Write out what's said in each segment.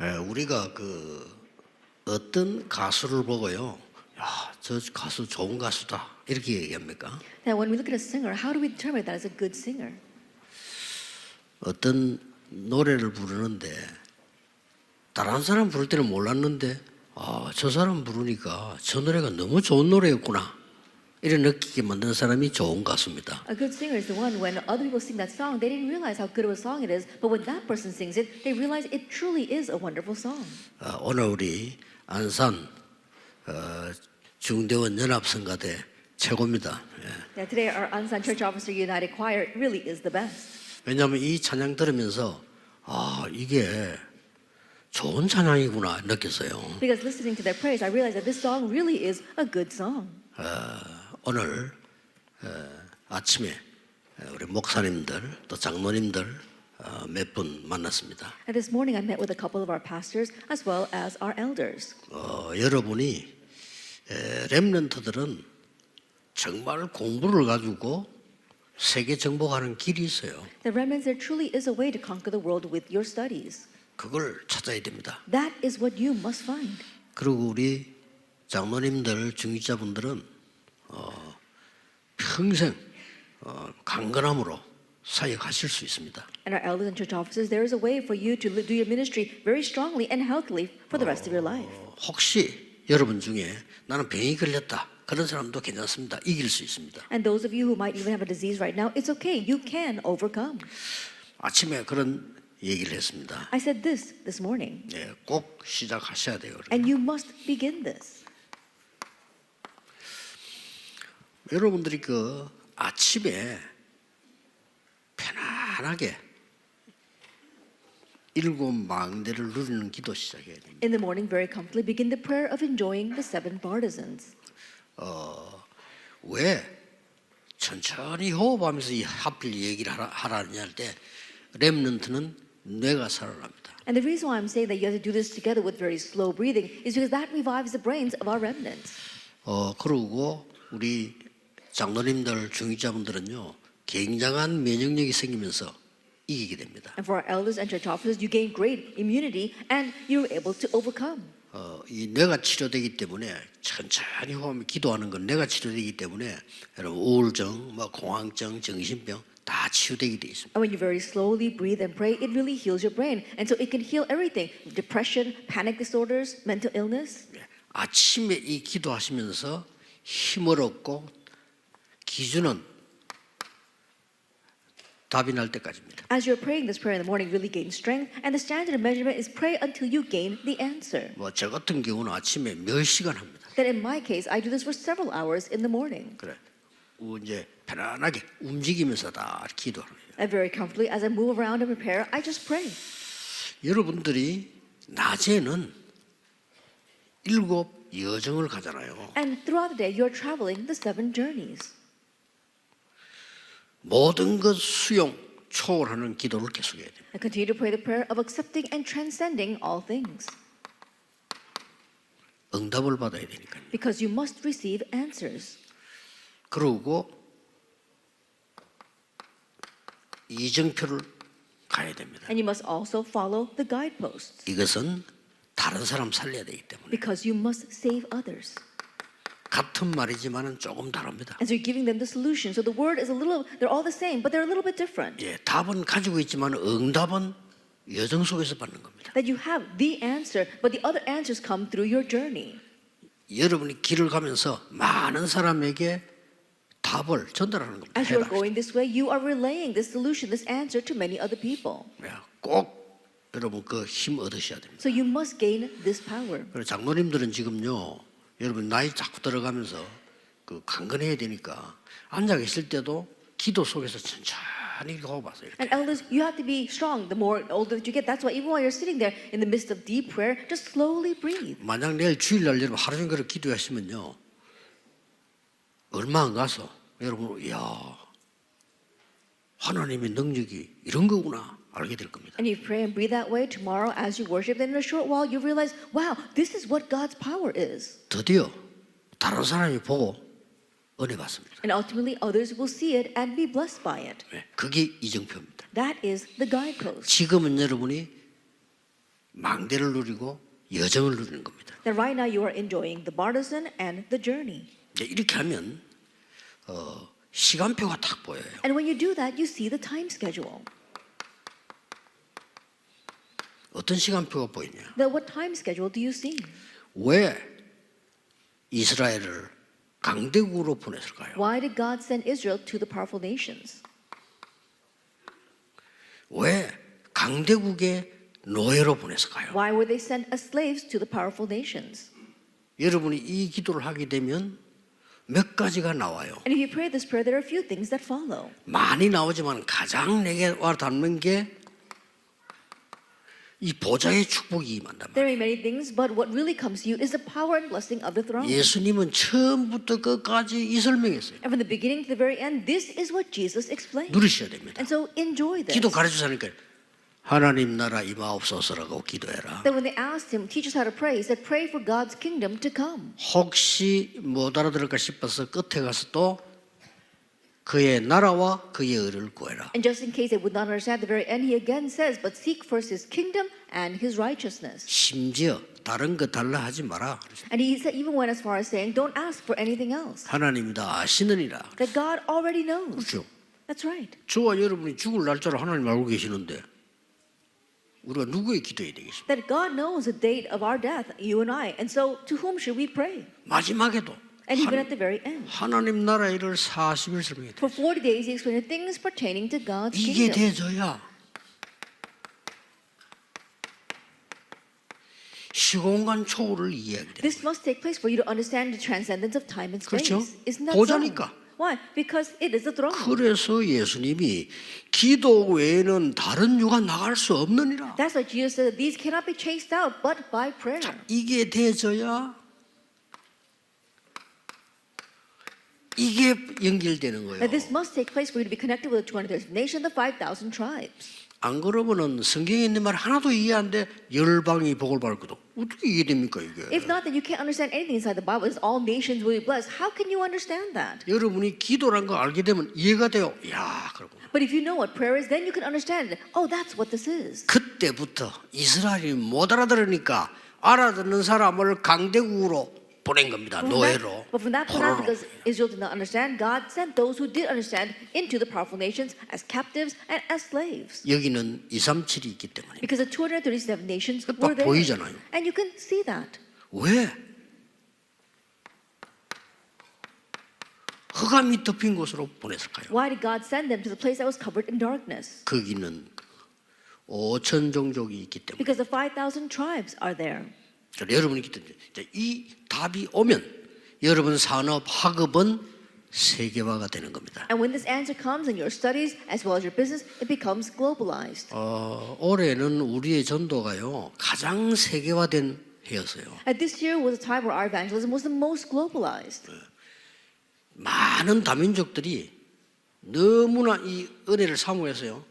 예, 우리가 그 어떤 가수를 보고요. 야, 저 가수 좋은 가수다. 이렇게 얘기합니까? Now, when we look at a singer, how do we determine that is a good singer? 어떤 노래를 부르는데 다른 사람 부를 때는 몰랐는데 아, 저 사람 부르니까 저 노래가 너무 좋은 노래였구나. 이런 느끼게 만드는 사람이 좋은 가수입니다. A good singer is the one when other people sing that song, they didn't realize how good of a song it is, but when that person sings it, they realize it truly is a wonderful song. 아, 오늘 우리 안산 어, 중대원 연합성가대 최고입니다. 예. Now, today, our Ansan Church Officer United Choir really is the best. 왜냐하면 이 찬양 들으면서 아 이게 좋은 찬양이구나 느꼈어요. Because listening to their praise, I realized that this song really is a good song. 오늘 어, 아침에 어, 우리 목사님들 또 장로님들 어, 몇분 만났습니다. This morning, I met with a couple of our pastors as well as our elders. 어, 여러분이 에, 렘넌트들은 정말 공부를 가지고 세계 정복하는 길이 있어요. The remnants, there truly is a way to conquer the world with your studies. 그걸 찾아야 됩니다. That is what you must find. 그리고 우리 장로님들 중위자분들은 어, 평생 어, 강건함으로 사역하실 수 있습니다. And our elders and church officers, there is a way for you to do your ministry very strongly and healthily for the rest of your life. 어, 혹시 여러분 중에 나는 병이 걸렸다 그런 사람도 괜찮습니다. 이길 수 있습니다. And those of you who might even have a disease right now, it's okay. You can overcome. 아침에 그런 얘기를 했습니다. I said this this morning, 예, 꼭 시작하셔야 돼요. and you must begin this. 여러분들이 그 아침에 편안하게 일곱 망대를 누리는 기도 시작해야 됩니다. In the morning, very comfortably, begin the prayer of enjoying the seven partisans. 왜 천천히 호흡하면서 이 하필 얘기를 하라, 하라냐 할때 렘넌트는 뇌가 살아납니다. And the reason why I'm saying that you have to do this together with very slow breathing is because that revives the brains of our remnants. 어 그러고 우리 장로님들 중위자분들은요 굉장한 면역력이 생기면서 이기게 됩니다. And for our elders and church officers, you gain great immunity and you're able to overcome. 어, 이 뇌가 치료되기 때문에 천천히 호흡 기도하는 건 뇌가 치료되기 때문에 여러분 우울증, 뭐 공황증, 정신병 다 치유되게 돼 있습니다. And when you very slowly breathe and pray, it really heals your brain. And so it can heal everything depression, panic disorders, mental illness. 예, 아침에 이 기도하시면서 힘을 얻고 기준은 답이 날 때까지입니다. As you're praying this prayer in the morning, really gain strength. And the standard of measurement is pray until you gain the answer. 뭐 저 같은 경우는 아침에 몇 시간 합니다. Then in my case, I do this for several hours in the morning. 그래. 우- 이제 편안하게 움직이면서 다 기도하는 거예요. And very comfortably, as I move around and prepare, I just pray. 여러분들이 낮에는 일곱 여정을 가잖아요. And throughout the day, you're traveling the seven journeys. 모든 것 수용, 초월하는 기도를 계속해야 돼요. And continue to pray the prayer of accepting and transcending all things. 응답을 받아야 되니까요. Because you must receive answers. 그러고 이정표를 가야 됩니다. And you must also follow the guideposts. 이것은 다른 사람 살려야 되기 때문에 Because you must save others. 같은 말이지만은 조금 다릅니다. And so you're giving them the solution. So the word is a little, they're all the same, but they're a little bit different. 예, 답은 가지고 있지만 응답은 여정 속에서 받는 겁니다. That you have the answer, but the other answers come through your journey. 여러분이 길을 가면서 많은 사람에게 답을 전달하는 겁니다. As you're going this way, you are relaying this solution, this answer to many other people. 예, 꼭 여러분 그 힘 얻으셔야 됩니다. So you must gain this power. 그리고 장로님들은 지금요, 여러분 나이 자꾸 들어가면서 그 강건해야 되니까 앉아 계실 때도 기도 속에서 천천히 호흡하세요. 이렇게. And elders, you have to be strong. The more older you get, that's why even while you're sitting there in the midst of deep prayer, just slowly breathe. 만약 내일 주일날 여러분 하루 종일 그렇게 기도하시면요, 얼마 안 가서 여러분, 이야, 하나님의 능력이 이런 거구나 알게 될 겁니다. And you pray and breathe that way tomorrow as you worship, then in a short while you realize, wow, this is what God's power is. 드디어 다른 사람이 보고 은혜 받습니다. And ultimately, others will see it and be blessed by it. 네, 그게 이정표입니다. That is the guidepost. 지금은 여러분이 망대를 누리고 여정을 누리는 겁니다. That right now you are enjoying the bartizan and the journey. 이제 이렇게 하면 어, 시간표가 딱 보여요. And when you do that, you see the time schedule. 어떤 시간표가 보이냐? Then what time schedule do you see? 왜 이스라엘을 강대국으로 보냈을까요? Why did God send Israel to the powerful nations? 왜 강대국의 노예로 보냈을까요? Why were they sent as slaves to the powerful nations? 여러분이 이 기도를 하게 되면 몇 가지가 나와요. And if you pray this prayer, there are a few things that follow. 많이 나오지만 가장 내게 와 닿는 게 이 보좌의 축복이 임한단 말이에요. There are many things, but what really comes to you is the power and blessing of the throne. 예수님은 처음부터 끝까지 이 설명했어요. And from the beginning to the very end, this is what Jesus explained. 누리셔야 됩니다. And so enjoy this. 기도 가르쳐 주니까 하나님 나라 임하옵소서라고 기도해라. Then when they asked him, teach us how to pray, he said, pray for God's kingdom to come. 혹시 못 알아들을까 싶어서 끝에 가서 또 그의 나라와 그의 의를 구해라. And just in case they would not understand, at the very end, he again says, but seek first his kingdom and his righteousness. 심지어 다른 거 달라 하지 마라. And he said, even went as far as saying, don't ask for anything else. 하나님이 다 아시느니라. That God already knows. 그렇죠. That's right. 저와 여러분이 죽을 날짜를 하나님 알고 계시는데 우리가 누구의 기도해야 되겠습니까? That God knows the date of our death, you and I. And so to whom should we pray? 마지막에도 And even 한- at the very end. 하나님 나라 일을 40일 설명했다. For 40 days, he explained things pertaining to God's 이게 kingdom. 돼져야 시공간 초월을 돼. This must take place for you to understand the transcendence of time and space. 그렇죠. Isn't that so? 보좌니까. Why? Because it is the throne. 그래서 예수님이 기도 외에는 다른 유가 나갈 수 없느니라. That's why Jesus said these cannot be chased out but by prayer. 이게 돼져야 이게 연결되는 거예요. That this must take place for you to be connected with the 230 nation, the 5,000 tribes. 안 그러면은 성경에 있는 말 하나도 이해 안 돼. 열방이 복을 받거든. 어떻게 이해됩니까 이게? If not, then you can't understand anything inside the Bible. It's all nations will be blessed. How can you understand that? 여러분이 기도란 거 알게 되면 이해가 돼요. 야, 그러고 But if you know what prayer is, then you can understand it. Oh, that's what this is. 그때부터 이스라엘이 못 알아들으니까 알아듣는 사람을 강대국으로 보낸 겁니다. From that- 노예로. but from that point on, 포로로. because Israel did not understand, God sent those who did understand into the powerful nations as captives and as slaves. 여기는 237이 있기 때문에. Because the 237 nations 딱 were there. 보이잖아요. And you can see that. 왜? 흑암이 덮인 곳으로 보냈을까요? Why did God send them to the place that was covered in darkness? 거기는 5천 종족이 있기 때문에. Because the 5,000 tribes are there. 그래서 여러분이 기도 이 답이 오면 여러분 산업 학업은 세계화가 되는 겁니다. And when this answer comes in your studies as well as your business, it becomes globalized. 어, 올해는 우리의 전도가요 가장 세계화된 해였어요. And this year was a time where our evangelism was the most globalized. 많은 다민족들이 너무나 이 은혜를 사모해서요.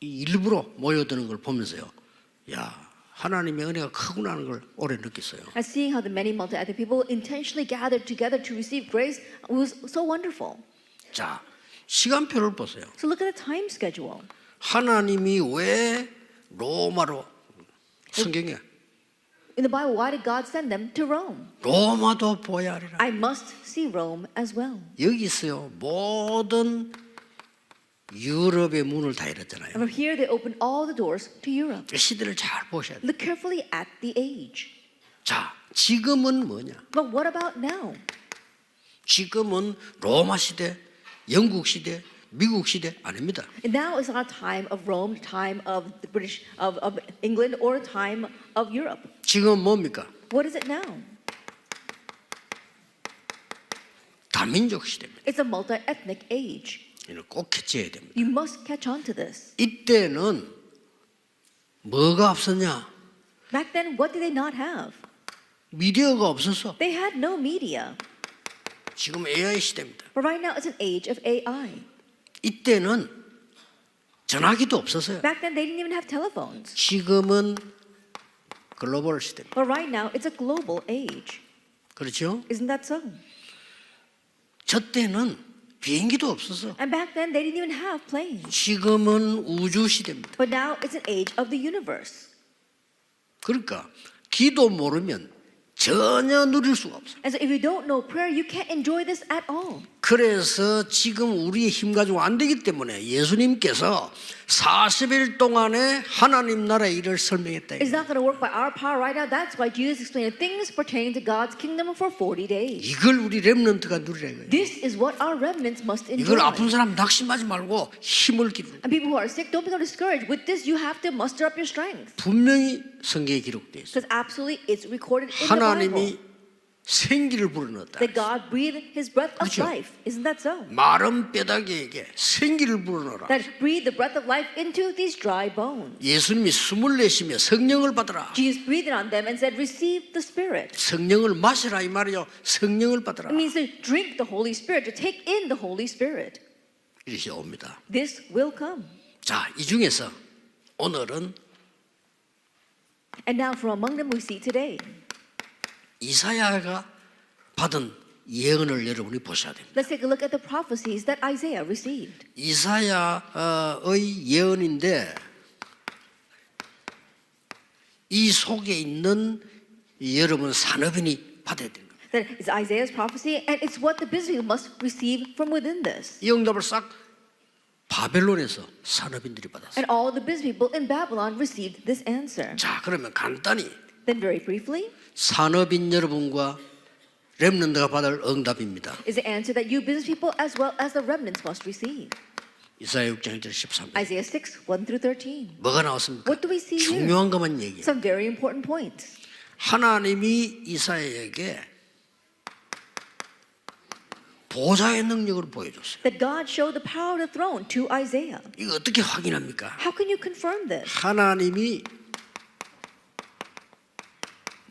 이 일부러 모여드는 걸 보면서요. 야 하나님의 은혜가 크구나 하는 걸 올해 느꼈어요. And seeing how the many multi-ethnic people intentionally gathered together to receive grace was so wonderful. 자 시간표를 보세요. So look at the time schedule. 하나님이 왜 로마로 성경에 In the Bible, why did God send them to Rome? 로마도 보야 하리라. I must see Rome as well. 여기 있어요. 모든 유럽의 문을 다 열었잖아요. And from here, they opened all the doors to Europe. 시대를 잘 보셔야 돼요. Look carefully at the age. 자, 지금은 뭐냐? But what about now? 지금은 로마 시대, 영국 시대, 미국 시대 아닙니다. Now is not a time of Rome, time of the British, of, of England, or a time of Europe. 지금 뭡니까? What is it now? 다민족 시대입니다. It's a multi-ethnic age. 이는 꼭 캐치해야 됩니다. You must catch on to this. 이때는 뭐가 없었냐? Back then, what did they not have? 미디어가 없었어. They had no media. 지금 AI 시대입니다. But right now, it's an age of AI. 이때는 전화기도 없었어요. Back then, they didn't even have telephones. 지금은 글로벌 시대입니다. But right now, it's a global age. 그렇죠? Isn't that so? 저 때는 비행기도 없었어. And back then, they didn't even have planes. 지금은 우주 시대입니다. But now, it's an age of the universe. 그러니까 기도 모르면 전혀 누릴 수가 없어. And so if you don't know prayer, you can't enjoy this at all. 그래서 지금 우리의 힘 가지고 안 되기 때문에 예수님께서 40일 동안에 하나님 나라의 일을 설명했다. It's not going to work by our power right now. That's why Jesus explained things pertaining to God's kingdom for 40 days. 이걸 우리 렘넌트가 누리라 이거예요. This is what our remnants must enjoy. 이걸 아픈 사람 낙심하지 말고 힘을 기르는 And people who are sick, don't become discouraged. With this, you have to muster up your strength. 분명히 성경에 기록되어 있어요. Because absolutely, it's recorded in the Bible 하나님이 생기를 불어넣었다. that God breathed His breath of 그렇죠. life. Isn't that so? 마른 뼈다귀에게 생기를 불어넣어라. That breathed the breath of life into these dry bones. 예수님이 숨을 내쉬며 성령을 받으라. Jesus breathed on them and said, "Receive the Spirit." 성령을 마시라 이 말이요. 성령을 받으라. It means to drink the Holy Spirit, to take in the Holy Spirit. 이것이 옵니다. This will come. 자, 이 중에서 오늘은 And now, from among them, we see today. 이사야가 받은 예언을 여러분이 보셔야 됩니다. Let's take a look at the prophecies that Isaiah received. 이사야의 예언인데 이 속에 있는 여러분 산업인이 받아야 겁니다. That is Isaiah's prophecy, and it's what the business people must receive from within this. 이 응답을 싹 바벨론에서 산업인들이 받았어요. And all the business people in Babylon received this answer. 자, 그러면 간단히 Then, very briefly, 산업인 여러분과 렘넌트가 받을 응답입니다. is the answer that you business people as well as the remnants must receive. 이사야 6장 1절 13절. Isaiah 6, 1 through 13. 뭐가 나왔습니까? What do we see here? 중요한 것만 얘기해요. Some very important points. 하나님이 이사야에게 보좌의 능력을 보여줬어요. That God showed the power of the throne to Isaiah. 이거 어떻게 확인합니까? How can you confirm this? 하나님이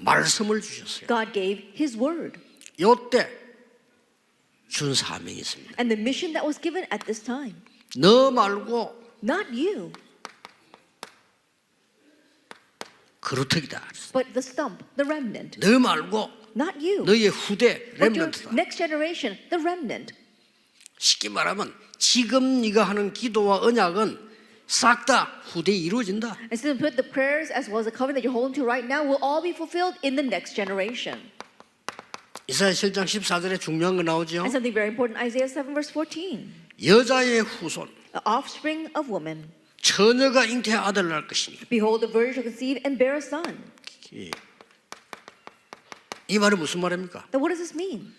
말씀을 주셨어요. God gave His word. 요때 준 사명이 있습니다. And the mission that was given at this time. 너 말고 Not you, 그루터기다. but the stump, the remnant. 너 말고 Not you, 너의 후대 렘넌트다. next generation, the remnant. 쉽게 말하면 지금 네가 하는 기도와 언약은 싹 다 후대에 이루어진다. And simply put, the prayers as well as the covenant that you're holding to right now will all be fulfilled in the next generation. 이사야 7장 14절에 중요한 거 나오죠. And something very important, Isaiah 7, verse 14. 여자의 후손 The offspring of woman. 처녀가 잉태 아들을 낳을 것이니 Behold, the virgin shall conceive and bear a son. 예. 이 말이 무슨 말입니까? Then what does this mean?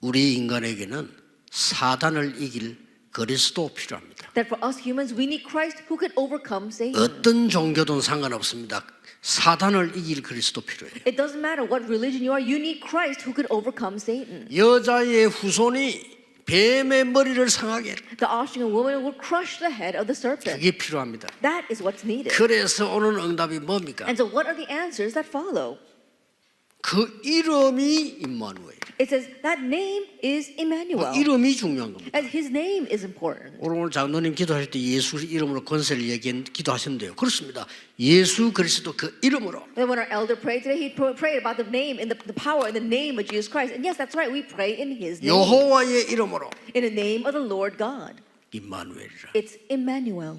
우리 인간에게는 사단을 이길 그리스도 필요합니다. That for us humans, we need Christ who can overcome Satan. 어떤 종교든 상관없습니다. 사단을 이길 그리스도 필요해요. It doesn't matter what religion you are, you need Christ who could overcome Satan. 여자의 후손이 뱀의 머리를 상하게. The offspring of woman will crush the head of the serpent. 그게 필요합니다. That is what's needed. 그래서 오늘 응답이 뭡니까? And so, what are the answers that follow? 그 이름이 임마누엘. It says that name is 그 Emmanuel. 이름이 중요한 겁니다. And his name is important. 오늘 장로님 기도할 때 예수 이름으로 권세를 얘기 기도하셨는데요. 그렇습니다. 예수 그리스도 그 이름으로 And when our elder prayed today, he prayed about the name and the, the power in the name of Jesus Christ. And yes, that's right, we pray in his name. 여호와의 이름으로 In the name of the Lord God. 임마누엘이라. It's Emmanuel.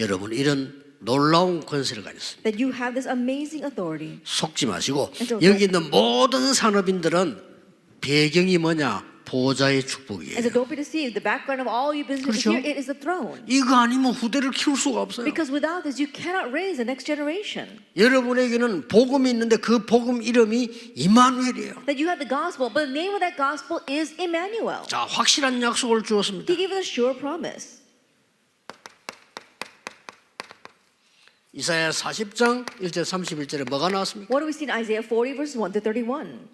여러분 이런 놀라운 권세를 가졌습니다. That you have this amazing authority. 속지 마시고 좀 여기 있는 모든 산업인들은 배경이 뭐냐? 보좌의 축복이에요. don't be deceived. The background of all you business 그렇죠? here, it is the throne. 이거 아니면 후대를 키울 수가 없어요. Because without this, you cannot raise the next generation. 여러분에게는 복음이 있는데 그 복음 이름이 임마누엘이에요. That you have the gospel, but the name of that gospel is Emmanuel. 자, 확실한 약속을 주었습니다. He gave us a sure promise. 이사야 40장 1절 31절에 뭐가 나왔습니까? What do we see in Isaiah 40, verses 1 to 31?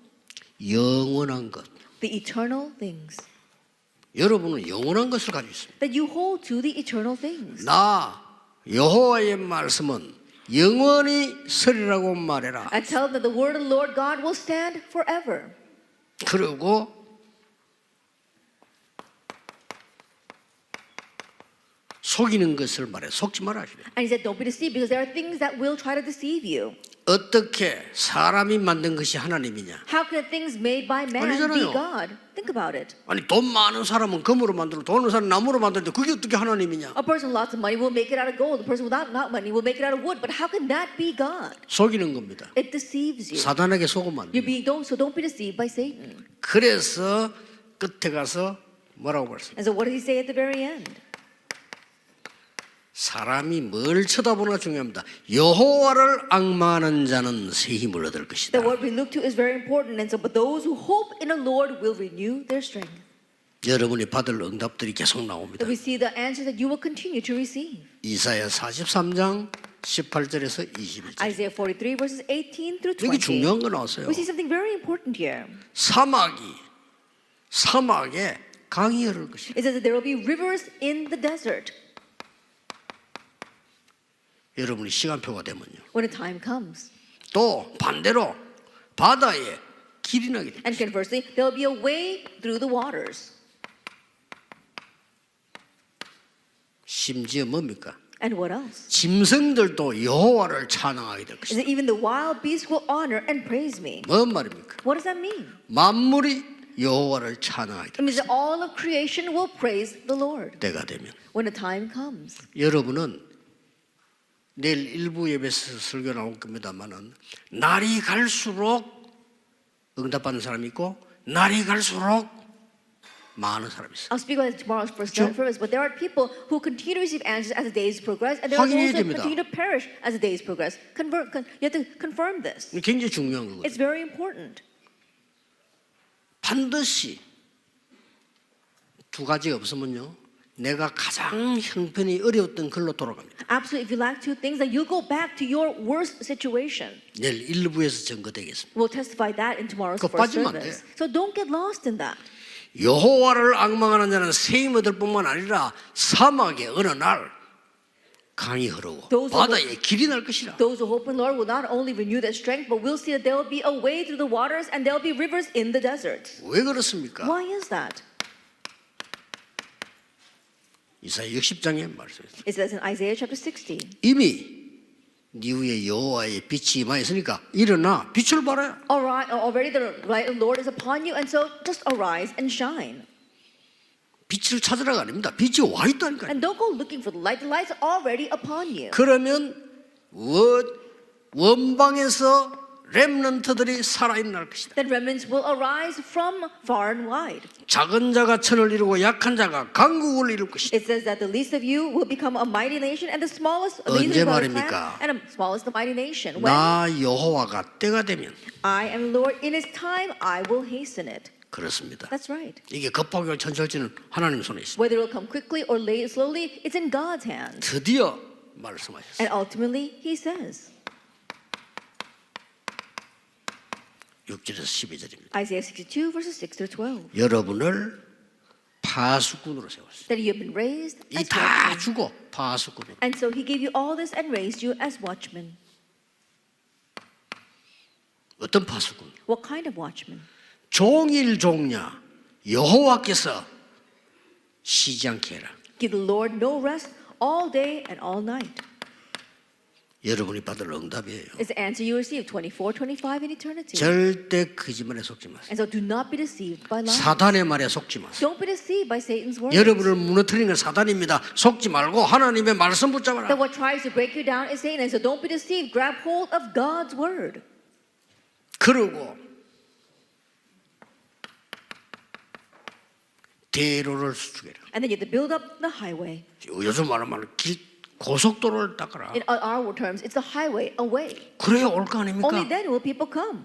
영원한 것. The eternal things. 여러분은 영원한 것을 가지고 있습니다. That you hold to the eternal things. 나 여호와의 말씀은 영원히 서리라고 말해라. I tell them that the word of the Lord God will stand forever. 그리고 속이는 것을 말해 속지 말아시래. And he said, Don't be deceived because there are things that will try to deceive you. 어떻게 사람이 만든 것이 하나님이냐? How can things made by man be 아니잖아요. God? Think about it. 아니 돈 많은 사람은 금으로 만들고 돈 없는 사람은 나무로 만드는데 그게 어떻게 하나님이냐? A person with lots of money will make it out of gold. The person without not money will make it out of wood. But how can that be God? 속이는 겁니다. It deceives you. 사단에게 속으면 안 You're 돼. being don't so don't be deceived by Satan. 그래서 끝에 가서 뭐라고 말씀? And so what does he say at the very end? 사람이 뭘 쳐다보나 중요합니다. 여호와를 악마하는 자는 새 힘을 얻을 것이다. That what we look to is very important. And so but those who hope in the Lord will renew their strength. 여러분이 받을 응답들이 계속 나옵니다. That we see the answers that you will continue to receive. 이사야 43장 18절에서 21절. Isaiah 43 verses 18 through 여기 20. 중요한 거 나왔어요. We see something very important here. 사막이 사막에 강이 흐를 것이다. It says that there will be rivers in the desert 여러분이 시간표가 되면요. when a time comes. 또 반대로 바다에 길이 나게 됩니다. And conversely, there will be a way through the waters. 심지어 뭡니까? And what else? 짐승들도 여호와를 찬양하게 될 것이다. even the wild beasts will honor and praise me. 뭔 말입니까? What does that mean? 만물이 여호와를 찬양하게 It 될 means that all of creation will praise the Lord 때가 되면 when a time comes. 여러분은 내일 일부 예배에서 설교 나올 겁니다만은 날이 갈수록 응답받는 사람이 있고 날이 갈수록 많은 사람이 있어요. I'll speak about it tomorrow's first Sure. service, but there are people who continue to receive answers as the days progress, and there are who 됩니다. continue to perish as the days progress. Convert, con, you have to confirm this. 굉장히 중요한 거거든요. It's very important. 반드시 두 가지 없으면요. 내가 가장 형편이 어려웠던 걸로 돌아갑니다. Absolutely, if you lack two things, then you go back to your worst situation. 내일 일부에서 증거되겠습니다. We'll testify that in tomorrow's 그거 first 빠지면 안 service. So don't get lost in that. 여호와를 악망하는 자는 세임 얻을 뿐만 아니라 사막에 어느 날 강이 흐르고 Those who 바다에 길이 날 것이라. Those who hope in the Lord will not only renew their strength, but will see that there will be a way through the waters and there will be rivers in the desert. 왜 그렇습니까? Why is that? 이사야 60장에 말씀했어요. It says in Isaiah chapter 60. 이미 네 위에 여호와의 빛이 임하 있으니까 일어나 빛을 발하여. Alright, already the light of the Lord is upon you, and so just arise and shine. 빛을 찾으라가 아닙니다. 빛이 와 있다니까요. And don't go looking for the light. The light's already upon you. 그러면 원, 원방에서 렘넌트들이 살아있날 것이다. Then remnants will arise from far and wide. 작은 자가 천을 이루고 약한 자가 강국을 이룰 것이다. It says that the least of you will become a mighty nation, and the smallest, the 언제 least of the 말입니까? and the smallest the mighty nation. When 나 여호와가 때가 되면 I am Lord, in His time I will hasten it. 그렇습니다. That's right. 이게 급하게 천철지는 하나님 손에 있습니다. Whether it will come quickly or late, slowly, it's in God's hands. 드디어 말씀하셨어요. And ultimately, He says, 6절에서 12절입니다. Isaiah 62, verses 6 through 12, 여러분을 파수꾼으로 세웠어요. that you have been raised 이 as 다 watchmen. 주고 파수꾼으로. And so He gave you all this and raised you as watchmen. 어떤 파수꾼? What kind of watchmen? 종일 종냐 여호와께서 쉬지 않게 해라. Give the Lord no rest all day and all night. 여러분이 받을 응답이에요. It's the answer you receive 24, 25 in eternity. 절대 거짓말에 속지 마세요. And so do not be deceived by lies. 사단의 말에 속지 마세요. Don't be deceived by Satan's words. 여러분을 무너뜨리는 건 사단입니다. 속지 말고 하나님의 말씀 붙잡아라. That what tries to break you down is Satan. And so don't be deceived. Grab hold of God's word. 그러고 대로를 수축해라. And then you have to build up the highway. 요즘 말하면 길 고속도로를 닦아라. In our terms, it's a highway, a way. 그래야 올 거 Only 아닙니까? then will people come.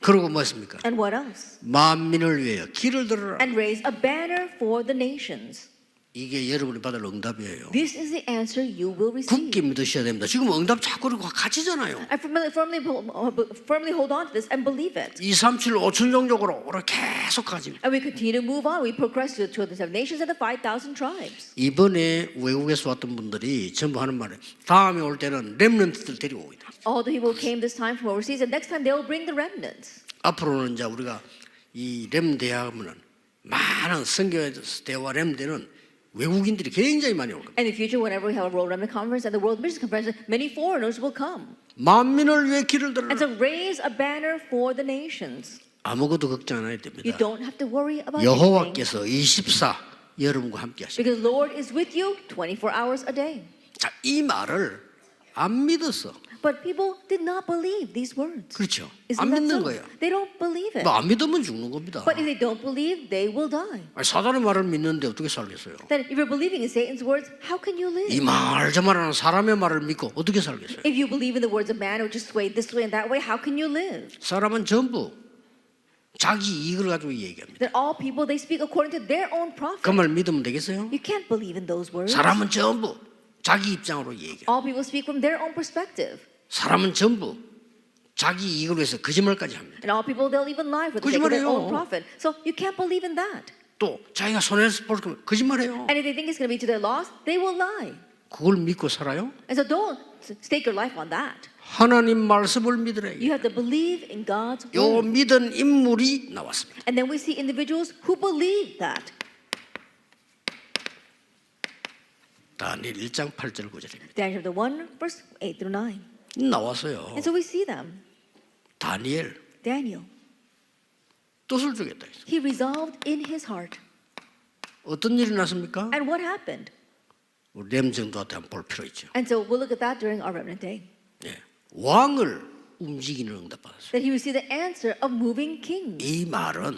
그러고 뭐습니까? And what else? 만민을 위하여 길을 들어라. And raise a banner for the nations. 이게 여러분이 받을 응답이에요. This is the answer you will receive. 굳게 믿으셔야 됩니다. 지금 응답 자꾸 갇히잖아요. I firmly, firmly, firmly hold on to this and believe it. 2, 3, 7, 5천 종족으로 오늘 계속 가지. And we continue to move on. We progress to, the seven nations and the 5,000 tribes. 이번에 외국에서 왔던 분들이 전부 하는 말은 다음에 올 때는 렘넌트들 데리고 오겠다. All the people came this time from overseas, and next time they will bring the remnants. 앞으로는 이제 우리가 이 렘대하면은 많은 성교대와 렘대는 외국인들이 굉장히 많이 올 겁니다. And in the future, whenever we have a World Remnant Conference and the World Mission Conference, many foreigners will come. 만민을 위해 길을 들어라. And so raise a banner for the nations. 아무것도 걱정 안 해도 You 됩니다. don't have to worry about anything. 여호와께서 24 여러분과 함께 하십니다. Because Lord is with you 24 hours a day. 자, 이 말을 안 믿었어. But people did not believe these words. 그렇죠. Isn't 안 that 믿는 so? 거예요. They don't believe it. 뭐 안 믿으면 죽는 겁니다. But if they don't believe, they will die. 아니, 사단의 말을 믿는데 어떻게 살겠어요? Then if you're believing in Satan's words, how can you live? 이 말 저 말하는 사람의 말을 믿고 어떻게 살겠어요? If you believe in the words of man or just swayed this way and that way, how can you live? 사람은 전부 자기 이익을 가지고 얘기합니다. That all people they speak according to their own profit. 그 말 믿으면 되겠어요? You can't believe in those words. 사람은 전부 자기 입장으로 얘기해. All people speak from their own perspective. 사람은 전부 자기 이익을 위해서 거짓말까지 합니다. And all people they'll even lie for the sake of their own profit. So you can't believe in that. 또 자기가 손해를 볼 거면 거짓말해요. And if they think it's going to be to their loss, they will lie. 그걸 믿고 살아요? And so don't stake your life on that. 하나님 말씀을 믿으래. You have to believe in God's 요 word. 믿은 인물이 나왔습니다. And then we see individuals who believe that. 다니엘 1장 8절 9절입니다. Daniel chapter 1, verse 8 through 9. 나왔어요. And so we see them. 다니엘 Daniel, 뜻을 주겠다. 했어요. he resolved in his heart. 어떤 일이 났습니까? And what happened? 우리 렘정도한테 한번 볼 필요 있죠. And so we'll look at that during our remnant day. 예. 왕을 움직이는 응답 받았어요. That he received the answer of moving kings. 이 말은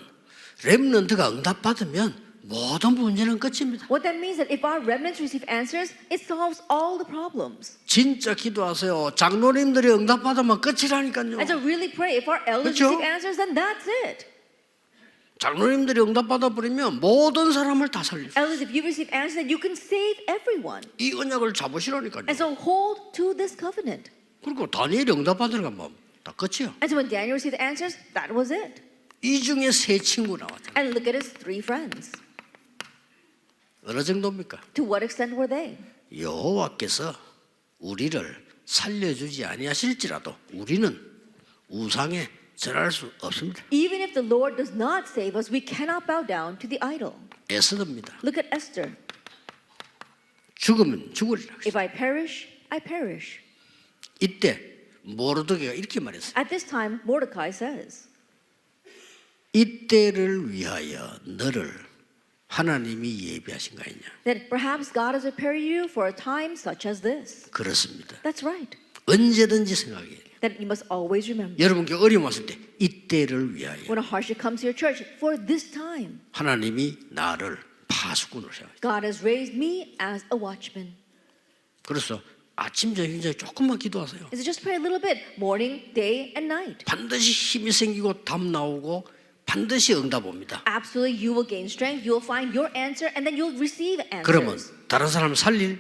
렘넌트가 응답 받으면 모든 문제는 끝입니다. What that means that if our remnants receive answers, it solves all the problems. 진짜 기도하세요. 장로님들이 응답받으면 끝이라니까요. And so really pray. If our elders 그렇죠? receive answers, then that's it. 장로님들이 응답받아 버리면 모든 사람을 다 살릴 수. Elders, if you receive answers, then you can save everyone. 이 언약을 잡으시라니까요. And so hold to this covenant. 그리고 다니엘이 응답받으러 가면 다 끝이야. And so when Daniel received answers, that was it. 이 중에 세 친구 나왔잖아. And look at his three friends. 어느 정도입니까? To what extent were they? 여호와께서 우리를 살려주지 아니하실지라도 우리는 우상에 절할 수 없습니다. Even if the Lord does not save us, we cannot bow down to the idol. 에스더입니다. Look at Esther. 죽으면 죽으리라. If I perish, I perish. 이때 모르드게가 이렇게 말했어요. At this time, Mordecai says, 이때를 위하여 너를 하나님이 예비하신 거 아니냐? that perhaps God has prepared you for a time such as this. 그렇습니다. That's right. 언제든지 생각해야 돼요. That you must always remember. 여러분께 어려움 왔을 때 이때를 위하여 When a hardship comes to your church, for this time, 하나님이 나를 파수꾼으로 세워. God has raised me as a watchman. 그래서 아침 저녁 저녁 조금만 기도하세요. Is it just pray a little bit, morning, day, and night? 반드시 힘이 생기고 답 나오고 반드시 응답 옵니다. Absolutely, you will gain strength, you will find your answer, and then you'll receive 그러면 answers. 다른 사람 살릴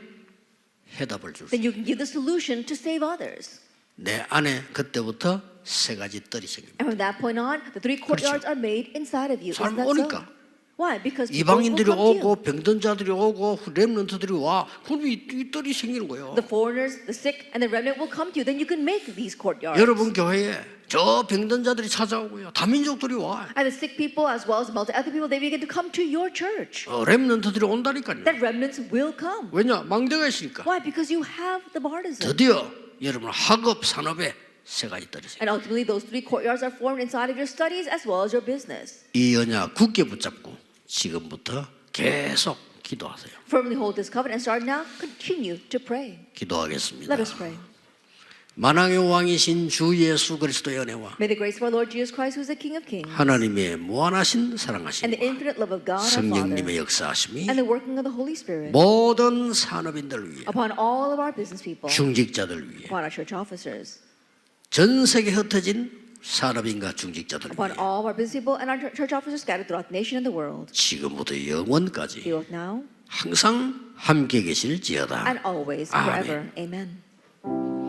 해답을 줄 수. Then you can give the solution to save others. 내 안에 그때부터 세 가지 뜰이 생깁니다. And from that point on, the three courtyards are made inside of you. Isn't 사람 that so? 오니까. Why? Because people will 이방인들이 come to you. 오고 병든 자들이 오고 렘넌트들이 와. 그럼 이, 이 뜰이 생기는 거예요. The foreigners, the sick, and the remnant will come to you. Then you can make these courtyards. 여러분 교회에 저 병든 자들이 찾아오고요. 다민족들이 와. And the sick people, as well as multi-ethnic people, they begin to come to your church. 어, 렘넌트들이 온다니까요. That remnants will come. 왜냐? 망대가 있으니까. Why? Because you have the baptism. 드디어 여러분 학업 산업에 세 가지 뜰이 생겨. And ultimately, those three courtyards are formed inside of your studies as well as your business. 이 언약 굳게 붙잡고 지금부터 계속 기도하세요. Firmly hold this covenant and start now. Continue to pray. 기도하겠습니다. Let us pray. 만왕의 왕이신 주 예수 그리스도의 은혜와 May the grace of our Lord Jesus Christ, who is the King of Kings, 하나님의 무한하신 and 사랑하심 the infinite love of God our Father, 성령님의 역사하심이 and the working of the Holy Spirit 모든 산업인들 위해 upon all of our business people, 중직자들 위해 upon our church officers, 전 세계 흩어진 산업인과 중직자들 upon 위해 all of our business people and our church officers scattered throughout the nation and the world, 지금부터 영원까지 be both now 항상 함께 계실지어다. and always, Amen. forever. Amen.